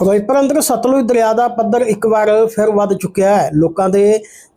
ਫਿਰੋਜ਼ਪੁਰ ਅੰਦਰ ਸਤਲੁਜ ਦਰਿਆ ਦਾ ਪੱਧਰ ਇੱਕ ਵਾਰ ਫਿਰ ਵੱਧ ਚੁੱਕਿਆ ਹੈ। ਲੋਕਾਂ ਦੇ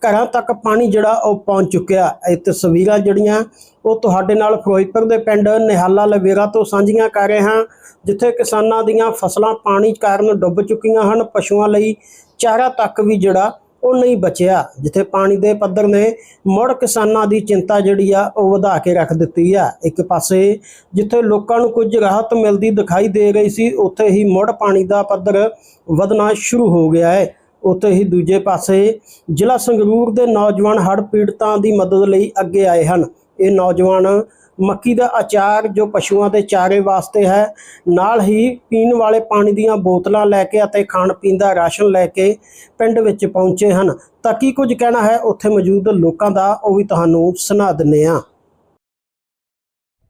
ਘਰਾਂ ਤੱਕ ਪਾਣੀ ਜਿਹੜਾ ਉਹ ਪਹੁੰਚ ਚੁੱਕਿਆ ਇਹ ਤਸਵੀਰਾਂ ਜਿਹੜੀਆਂ, ਉਹ ਤੁਹਾਡੇ ਨਾਲ ਫਿਰੋਜ਼ਪੁਰ ਦੇ ਪਿੰਡ ਨਿਹਾਲਾ ਲਵੇਰਾ ਤੋਂ ਸਾਂਝੀਆਂ ਕਰ ਰਹੇ ਹਾਂ, ਜਿੱਥੇ ਕਿਸਾਨਾਂ ਦੀਆਂ ਫਸਲਾਂ ਪਾਣੀ ਕਾਰਨ ਡੁੱਬ ਚੁੱਕੀਆਂ ਹਨ। ਪਸ਼ੂਆਂ ਲਈ ਚਾਰਾ ਤੱਕ ਵੀ ਜਿਹੜਾ ਉਹ ਨਹੀਂ ਬਚਿਆ, ਜਿੱਥੇ ਪਾਣੀ ਦੇ ਪੱਧਰ ਨੇ ਮੁੜ ਕਿਸਾਨਾਂ ਦੀ ਚਿੰਤਾ ਜਿਹੜੀ ਆ, ਉਹ ਵਧਾ ਕੇ ਰੱਖ ਦਿੱਤੀ ਆ। ਇੱਕ ਪਾਸੇ ਜਿੱਥੇ ਲੋਕਾਂ ਨੂੰ ਕੁਝ ਰਾਹਤ ਮਿਲਦੀ ਦਿਖਾਈ ਦੇ ਰਹੀ ਸੀ, ਉੱਥੇ ਹੀ ਮੁੜ ਪਾਣੀ ਦਾ ਪੱਧਰ ਵਧਣਾ ਸ਼ੁਰੂ ਹੋ ਗਿਆ ਹੈ। ਉੱਥੇ ਹੀ ਦੂਜੇ ਪਾਸੇ ਜ਼ਿਲ੍ਹਾ ਸੰਗਰੂਰ ਦੇ ਨੌਜਵਾਨ ਹੜ੍ਹ ਪੀੜਤਾਂ ਦੀ ਮਦਦ ਲਈ ਅੱਗੇ ਆਏ ਹਨ। ਇਹ ਨੌਜਵਾਨ ਮੱਕੀ ਦਾ ਅਚਾਰ ਜੋ ਪਸ਼ੂਆਂ ਦੇ ਚਾਰੇ ਵਾਸਤੇ ਹੈ ਨਾਲ ਹੀ ਪੀਣ ਵਾਲੇ ਪਾਣੀ ਦੀਆਂ ਬੋਤਲਾਂ ਲੈ ਕੇ ਅਤੇ ਖਾਣ ਪੀਣ ਦਾ ਰਾਸ਼ਨ ਲੈ ਕੇ ਪਿੰਡ ਵਿੱਚ ਪਹੁੰਚੇ ਹਨ। ਤਾਂ ਕੀ ਕੁਝ ਕਹਿਣਾ ਹੈ? ਉੱਥੇ ਮੌਜੂਦ ਲੋਕਾਂ ਦਾ ਉਹ ਵੀ ਤੁਹਾਨੂੰ ਸੁਣਾ ਦਿੰਨੇ ਆ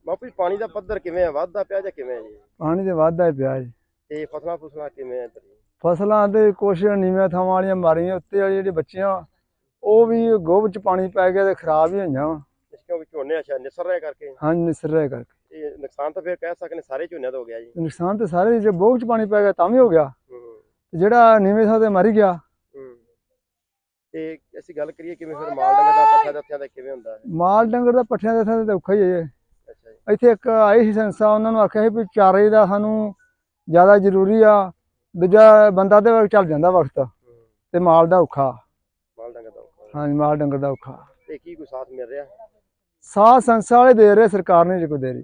ਬਾਪੂ ਜੀ ਪਾਣੀ ਦਾ ਪੱਧਰ ਕਿਵੇਂ ਹੈ ਵੱਧਦਾ ਪਿਆ ਜਾਂ ਕਿਵੇਂ ਹੈ ਜੀ? ਪਾਣੀ ਤੇ ਵਾਧਾ ਹੀ ਪਿਆ ਜੀ। ਤੇ ਫਸਲਾਂ ਫੁਸਲਾਂ ਕਿਵੇਂ ਹੈ ਇੱਧਰ? ਜੀ? ਫਸਲਾਂ ਤੇ ਕੁਛ ਨੀਵੇਂ ਥਾਵਾਂ ਵਾਲੀਆਂ ਮਾਰੀਆਂ ਉੱਤੇ ਵਾਲੀ ਜਿਹੜੀ ਬੱਚੀਆਂ ਉਹ ਵੀ ਗੋਭ ਚ ਪਾਣੀ ਪੈ ਗਿਆ ਤੇ ਖਰਾਬ ਹੀ ਹੋਈਆਂ ਵਾ। ਕਿਉਂਕਿ ਝੋਨੇ ਅੱਛਾ ਨਿਸਰ ਰਿਹਾ ਕਰਕੇ? ਹਾਂ ਨਿਸਰ ਰਿਹਾ ਕਰਕੇ। ਇਹ ਨੁਕਸਾਨ ਤਾਂ ਫਿਰ ਕਹਿ ਸਕਦੇ ਸਾਰੇ ਝੋਨਿਆਂ ਦਾ ਹੋ ਗਿਆ ਜੀ। ਨੁਕਸਾਨ ਤੇ ਸਾਰੇ ਜੇ ਗੋਭ ਚ ਪਾਣੀ ਪੈ ਗਿਆ ਤਾਂ ਵੀ ਹੋ ਗਿਆ। ਜਿਹੜਾ ਨੀਵੇਂ ਥਾਂ ਤੇ ਮਰ ਗਿਆ। ਤੇ ਅਸੀਂ ਗੱਲ ਕਰੀਏ ਕਿਵੇਂ ਫਿਰ ਮਾਲ ਡੰਗਰ ਦਾ ਪੱਠਾ ਦੱਥਿਆਂ ਦਾ ਕਿਵੇਂ ਹੁੰਦਾ ਹੈ? ਮਾਲ ਡੰਗਰ ਦਾ ਪੱਠਿਆਂ ਦੇ ਥਾਂ ਤੇ ਔਖਾ ਹੀ ਹੈ ਅੱਛਾ ਜੀ। ਇੱਥੇ ਇੱਕ ਆਈ ਸੀ ਸੰਸਥਾ ਉਹਨਾਂ ਨੂੰ ਆਖਿਆ ਸੀ ਵੀ ਚਾਰੇ ਦਾ ਸਾਨੂੰ ਜ਼ਿਆਦਾ ਜ਼ਰੂਰੀ ਆ ਦੂਜਾ ਬੰਦਾ ਤੇ ਚੱਲ ਜਾਂਦਾ ਵਕਤ। ਤੇ ਮਾਲ ਦਾ ਔਖਾ। ਮਾਲ ਡੰਗਰ ਦਾ ਔਖਾ। ਹਾਂਜੀ ਮਾਲ ਡੰਗਰ ਦਾ ਔਖਾ। ਤੇ ਕੀ ਕੋਈ ਸਾਥ ਮਿਲ ਰਿਹਾ? ਸਾਹ ਸੰਸਥਾ ਵਾਲੇ ਦੇ ਰਹੇ ਸਰਕਾਰ ਨੇ ਜੇ ਕੋਈ ਦੇ ਰਹੀ।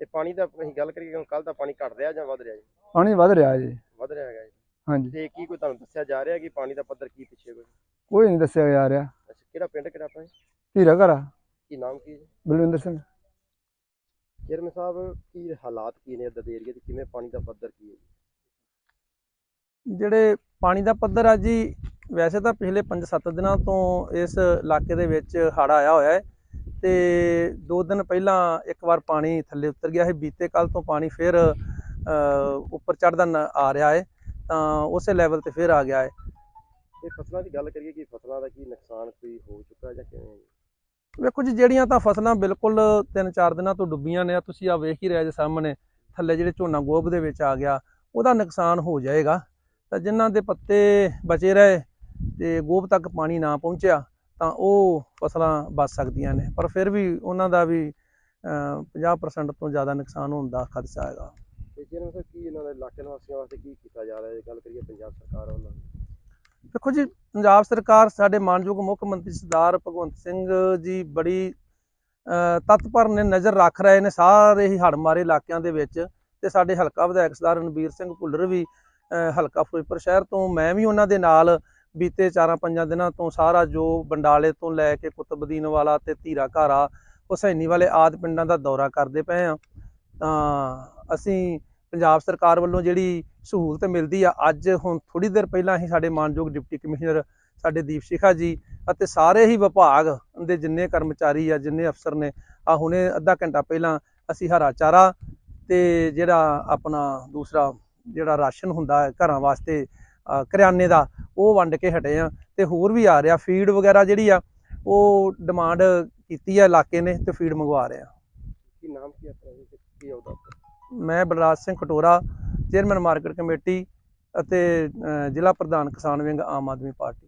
ਤੇ ਪਾਣੀ ਦਾ ਅਸੀਂ ਗੱਲ ਕਰੀਏ ਕਿ ਕੱਲ ਦਾ ਪਾਣੀ ਘਟ ਰਿਹਾ ਜਾਂ ਵੱਧ ਰਿਹਾ ਜੀ? ਪਾਣੀ ਵੱਧ ਰਿਹਾ ਜੀ। ਵੱਧ ਰਿਹਾ ਹੈਗਾ ਜੀ। ਹਾਂਜੀ। ਤੇ ਕੀ ਕੋਈ ਤੁਹਾਨੂੰ ਦੱਸਿਆ ਜਾ ਰਿਹਾ ਕਿ ਪਾਣੀ ਦਾ ਪੱਧਰ ਕੀ ਪਿੱਛੇ ਕੋਈ? ਕੋਈ ਨਹੀਂ ਦੱਸਿਆ ਜਾ ਰਿਹਾ। ਅੱਛਾ ਕਿਹੜਾ ਪਿੰਡ ਕਿਹੜਾ ਆਪਣਾ ਜੀ? ਧੀਰਾ ਘਰ ਆ, ਕੀ ਨਾਮ ਕੀ ਹੈ ਜੀ? ਬਲਵਿੰਦਰ ਸਿੰਘ। ਚੇਅਰਮੈਨ ਸਾਹਿਬ ਕੀ ਹਾਲਾਤ ਕੀ ਨੇ ਇੱਧਰ ਦੇ ਏਰੀਏ ਦੇ? ਕਿਵੇਂ ਪਾਣੀ ਦਾ ਪੱਧਰ ਕੀ ਹੈ ਜੀ? ਜਿਹੜੇ ਪਾਣੀ ਦਾ ਪੱਧਰ ਆ ਜੀ ਵੈਸੇ ਤਾਂ ਪਿਛਲੇ 5-7 ਦਿਨਾਂ ਤੋਂ ਇਸ ਇਲਾਕੇ ਦੇ ਵਿੱਚ ਹੜ੍ਹ ਆਇਆ ਹੋਇਆ ਹੈ। ਤੇ ਦੋ ਦਿਨ ਪਹਿਲਾਂ ਇੱਕ ਵਾਰ ਪਾਣੀ ਥੱਲੇ ਉਤਰ ਗਿਆ ਹੈ ਬੀਤੇ ਕੱਲ ਤੋਂ ਪਾਣੀ ਫਿਰ ਉੱਪਰ ਚੜ੍ਹਦਾ ਆ ਰਿਹਾ ਹੈ ਤਾਂ ਉਸੇ ਲੈਵਲ ਤੇ ਫਿਰ ਆ ਗਿਆ ਹੈ ਫਸਲਾਂ ਦੀ ਗੱਲ ਕਰੀਏ ਕਿ ਫਸਲਾਂ ਦਾ ਕੀ ਨੁਕਸਾਨ ਕੋਈ ਹੋ ਚੁੱਕਾ ਜਾਂ ਕਿਵੇਂ? ਹੈ ਜੀ? ਵੇਖੋ ਜੀ ਜਿਹੜੀਆਂ ਤਾਂ ਫਸਲਾਂ ਬਿਲਕੁਲ 3-4 ਦਿਨਾਂ ਤੋਂ ਡੁੱਬੀਆਂ ਨੇ ਤੁਸੀਂ ਆ ਵੇਖ ਹੀ ਰਹੇ ਜੇ ਸਾਹਮਣੇ ਥੱਲੇ ਜਿਹੜੇ ਝੋਨਾ ਗੋਭ ਦੇ ਵਿੱਚ ਆ ਗਿਆ ਉਹਦਾ ਨੁਕਸਾਨ ਹੋ ਜਾਏਗਾ। ਤਾਂ ਜਿਨ੍ਹਾਂ ਦੇ ਪੱਤੇ ਬਚੇ ਰਹੇ ਤੇ ਗੋਭ ਤੱਕ ਪਾਣੀ ਨਾ ਪਹੁੰਚਿਆ ਤਾਂ ਉਹ ਫਸਲਾਂ ਬਚ ਸਕਦੀਆਂ ਨੇ। ਪਰ ਫਿਰ ਵੀ ਉਹਨਾਂ ਦਾ ਵੀ ਅਹ, 50% ਤੋਂ ਜ਼ਿਆਦਾ ਨੁਕਸਾਨ ਹੋਣ ਦਾ ਖਦਸ਼ਾ ਹੈਗਾ। ਤੇ ਚੇਅਰਮੈਨ ਸਾਹਿਬ ਕੀ ਇਹਨਾਂ ਦੇ ਇਲਾਕੇ ਨਿਵਾਸੀਆਂ ਵਾਸਤੇ ਕੀ ਕੀਤਾ ਜਾ ਰਿਹਾ ਹੈ? ਗੱਲ ਕਰੀਏ ਪੰਜਾਬ ਸਰਕਾਰ ਵੱਲੋਂ। ਦੇਖੋ ਜੀ ਪੰਜਾਬ ਸਰਕਾਰ ਸਾਡੇ ਮਾਨਯੋਗ ਮੁੱਖ ਮੰਤਰੀ ਸਰਦਾਰ ਭਗਵੰਤ ਸਿੰਘ ਜੀ ਬੜੀ ਤਤਪਰ ਨੇ ਨਜ਼ਰ ਰੱਖ ਰਹੇ ਨੇ ਸਾਰੇ ਹੀ ਹੜ੍ਹ ਮਾਰੇ ਇਲਾਕਿਆਂ ਦੇ ਵਿੱਚ। ਤੇ ਸਾਡੇ ਹਲਕਾ ਵਿਧਾਇਕ ਸਰਦਾਰ ਰਣਬੀਰ ਸਿੰਘ ਭੁੱਲਰ ਵੀ ਹਲਕਾ ਫਿਰੋਜ਼ਪੁਰ ਸ਼ਹਿਰ ਤੋਂ। ਮੈਂ ਵੀ ਉਹਨਾਂ ਦੇ ਨਾਲ ਬੀਤੇ 4-5 ਦਿਨਾਂ ਤੋਂ ਸਾਰਾ ਜੋ ਬੰਡਾਲੇ ਤੋਂ ਲੈ ਕੇ ਕੁਤਬਦੀਨ ਵਾਲਾ ਤੇ ਧੀਰਾ ਘਾਰਾ ਹੁਸੈਨੀ ਵਾਲੇ ਆਦ ਪਿੰਡਾਂ ਦਾ ਦੌਰਾ ਕਰਦੇ ਪਏ ਆ। ਤਾਂ ਅਸੀਂ ਪੰਜਾਬ ਸਰਕਾਰ ਵੱਲੋਂ ਜਿਹੜੀ ਸਹੂਲਤ ਮਿਲਦੀ ਆ, ਅੱਜ ਹੁਣ ਥੋੜੀ ਦੇਰ ਪਹਿਲਾਂ ਹੀ ਸਾਡੇ ਮਾਨਯੋਗ ਡਿਪਟੀ ਕਮਿਸ਼ਨਰ ਸਾਡੇ ਦੀਪ ਸ਼ਿਖਾ ਜੀ ਅਤੇ ਸਾਰੇ ਹੀ ਵਿਭਾਗ ਦੇ ਜਿੰਨੇ ਕਰਮਚਾਰੀ ਆ, ਜਿੰਨੇ ਅਫਸਰ ਨੇ, ਆ ਹੁਣੇ ਅੱਧਾ ਘੰਟਾ ਪਹਿਲਾਂ ਅਸੀਂ ਹਰਾ ਚਾਰਾ ਤੇ ਜਿਹੜਾ ਆਪਣਾ ਦੂਸਰਾ ਜਿਹੜਾ ਰਾਸ਼ਨ ਹੁੰਦਾ ਹੈ ਘਰਾਂ ਵਾਸਤੇ ਕਰਿਆਨੇ ਦਾ ਉਹ ਵੰਡ ਕੇ ਹਟੇ ਆ। ਤੇ ਹੋਰ ਵੀ ਆ ਰਿਹਾ ਫੀਡ ਵਗੈਰਾ ਜਿਹੜੀ ਆ ਉਹ ਡਿਮਾਂਡ ਕੀਤੀ ਆ ਇਲਾਕੇ ਨੇ ਤੇ ਫੀਡ ਮੰਗਵਾ ਰਹੇ ਆ। ਕੀ ਨਾਮ ਕੀ ਆਪਣਾ ਕੀ ਉਹਦਾ? ਮੈਂ Balraj Singh Katora chairman market committee ਅਤੇ ਜ਼ਿਲ੍ਹਾ ਪ੍ਰਧਾਨ ਕਿਸਾਨ ਵਿੰਗ ਆਮ ਆਦਮੀ ਪਾਰਟੀ।